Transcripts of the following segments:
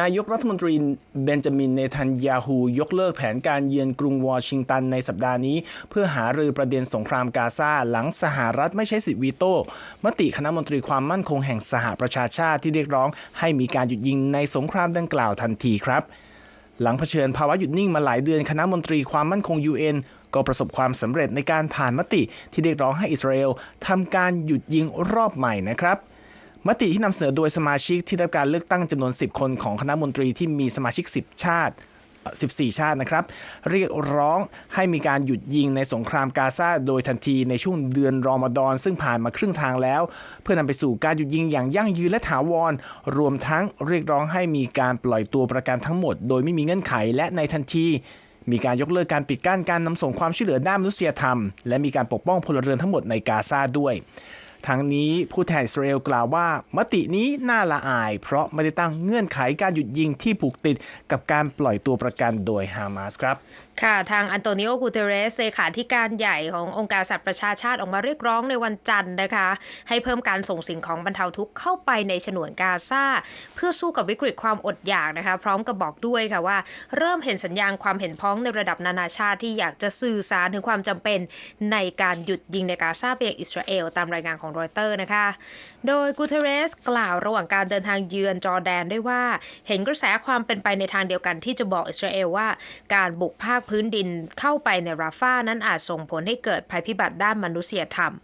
นายกรัฐมนตรีเบนจามินเนทันยาฮูยกเลิกแผนการเยือนกรุงวอชิงตันในสัปดาห์นี้ เพื่อหารือประเด็นสงครามกาซาหลังสหรัฐไม่ใช้สิทธิวีโต้มติคณะมนตรีความมั่นคงแห่งสหประชาชาติที่เรียกร้อง ให้มีการหยุดยิงในสงครามดังกล่าวทันทีครับ หลังเผชิญภาวะหยุดนิ่งมาหลายเดือนคณะมนตรีความมั่นคง UN ก็ประสบความสำเร็จในการผ่านมติที่เรียกร้องให้อิสราเอลทำการหยุดยิงรอบใหม่นะครับ มติที่นำเสนอโดยสมาชิกที่ได้รับการเลือกตั้งจำนวน 10 คนของคณะมนตรีที่มีสมาชิก 10 ชาติ 14 ชาตินะครับ เรียกร้องให้มีการหยุดยิงในสงครามกาซาโดยทันทีในช่วงเดือนรอมฎอนซึ่งผ่านมาครึ่งทางแล้ว เพื่อนำไปสู่การหยุดยิงอย่างยั่งยืนและถาวร รวมทั้งเรียกร้องให้มีการปล่อยตัวประกันทั้งหมด โดยไม่มีเงื่อนไขและในทันทีมีการยกเลิกการปิดกั้นการนำส่งความช่วยเหลือด้านมนุษยธรรม และมีการปกป้องพลเรือนทั้งหมดในกาซาด้วย ทั้งนี้ผู้แทนอิสราเอลกล่าวว่า มตินี้น่าละอาย เพราะไม่ได้ตั้งเงื่อนไขการหยุดยิงที่ผูกติดกับการปล่อยตัวประกันโดยฮามาสครับค่ะ ทางอันโตนิโอกูเตเรสเลขาธิการใหญ่ขององค์การสหประชาชาติออกมาเรียกร้องในวันจันทร์นะคะ ให้เพิ่มการส่งสิ่งของบรรเทาทุกข์เข้าไปในฉนวนกาซาเพื่อสู้กับวิกฤตความอดอยากนะคะ พร้อมกับบอกด้วยค่ะว่า เริ่มเห็นสัญญาณความเห็นพ้องในระดับนานาชาติที่อยากจะสื่อสารถึงความจำเป็นในการหยุดยิงในกาซาไปยังอิสราเอลตามรายงานของรอยเตอร์นะคะ โดยกูเทเรสกล่าวระหว่างการเดินทางเยือนจอร์แดนด้วยว่า เห็นกระแสความเป็นไปในทางเดียวกันที่จะบอกอิสราเอลว่า การบุกภาคพื้นดินเข้าไปในราฟานั้นอาจส่งผลให้เกิดภัยพิบัติด้านมนุษยธรรม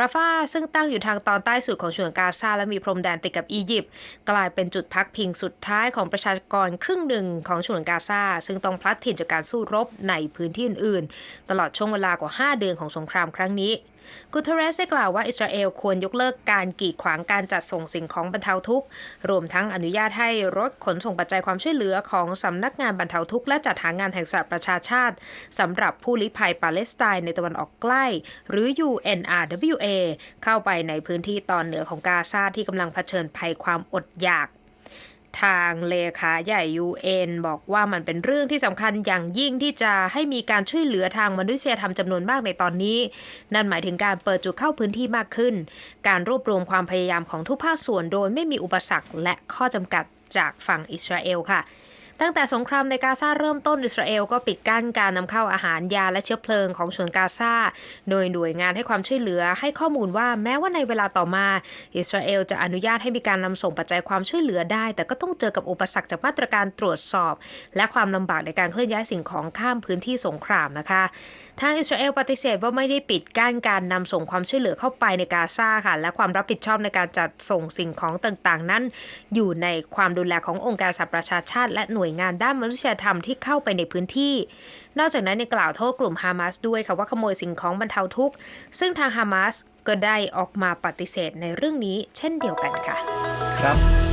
ราฟาซึ่งตั้งอยู่ทางตอนใต้สุดของฉนวนกาซาและมีพรมแดนติดกับอียิปต์กลายเป็นจุดพักพิงสุดท้ายของประชากรครึ่งหนึ่งของฉนวนกาซาซึ่งต้องพลัดถิ่นจากการสู้รบในพื้นที่อื่นๆ ตลอดช่วงเวลากว่า 5 เดือนของสงครามครั้งนี้กูเทเรสได้กล่าวว่าอิสราเอลควรยกเลิกการกีดขวางการจัดส่งสิ่งของบรรเทาทุกข์ รวมทั้งอนุญาตให้รถขนส่งปัจจัยความช่วยเหลือของสำนักงานบรรเทาทุกข์และจัดหางานแห่งสหประชาชาติสำหรับผู้ลี้ภัยปาเลสไตน์ในตะวันออกใกล้ หรือ UNRWA เข้าไปในพื้นที่ตอนเหนือของกาซาที่กำลังเผชิญภัยความอดอยาก ทางเลขาใหญ่ UN บอกว่ามันเป็นเรื่องที่สำคัญอย่างยิ่งที่จะให้มีการช่วยเหลือทางมนุษยธรรมจำนวนมากในตอนนี้ นั่นหมายถึงการเปิดจุดเข้าพื้นที่มากขึ้น การรวบรวมความพยายามของทุกภาคส่วนโดยไม่มีอุปสรรคและข้อจำกัดจากฝั่งอิสราเอลค่ะ ตั้งแต่สงครามในกาซาเริ่มต้นอิสราเอลก็ปิดกั้นการนำเข้าอาหารยาและเชื้อเพลิงของฉนวนกาซาโดยหน่วยงานให้ความช่วยเหลือให้ข้อมูลว่าแม้ว่าในเวลาต่อมา อิสราเอลจะอนุญาตให้มีการนำส่งปัจจัยความช่วยเหลือได้ แต่ก็ต้องเจอกับอุปสรรคจากมาตรการตรวจสอบ และความลำบากในการเคลื่อนย้ายสิ่งของข้ามพื้นที่สงครามนะคะทางอิสราเอลปฏิเสธว่าไม่ได้ปิดกั้นการนำส่งความช่วยเหลือเข้าไปในกาซาค่ะ และความรับผิดชอบในการจัดส่งสิ่งของต่างๆ นั้น อยู่ในความดูแลขององค์การสหประชาชาติ และหน่วยงานด้านมนุษยธรรมที่เข้าไปในพื้นที่ นอกจากนั้นในงกล่าวโทษกลุ่มฮามาสด้วยค่ะว่าขโมยสิ่งของบรรเทาทุกข์ ซึ่งทางฮามาสก็ได้ออกมาปฏิเสธในเรื่องนี้เช่นเดียวกันค่ะ ครับ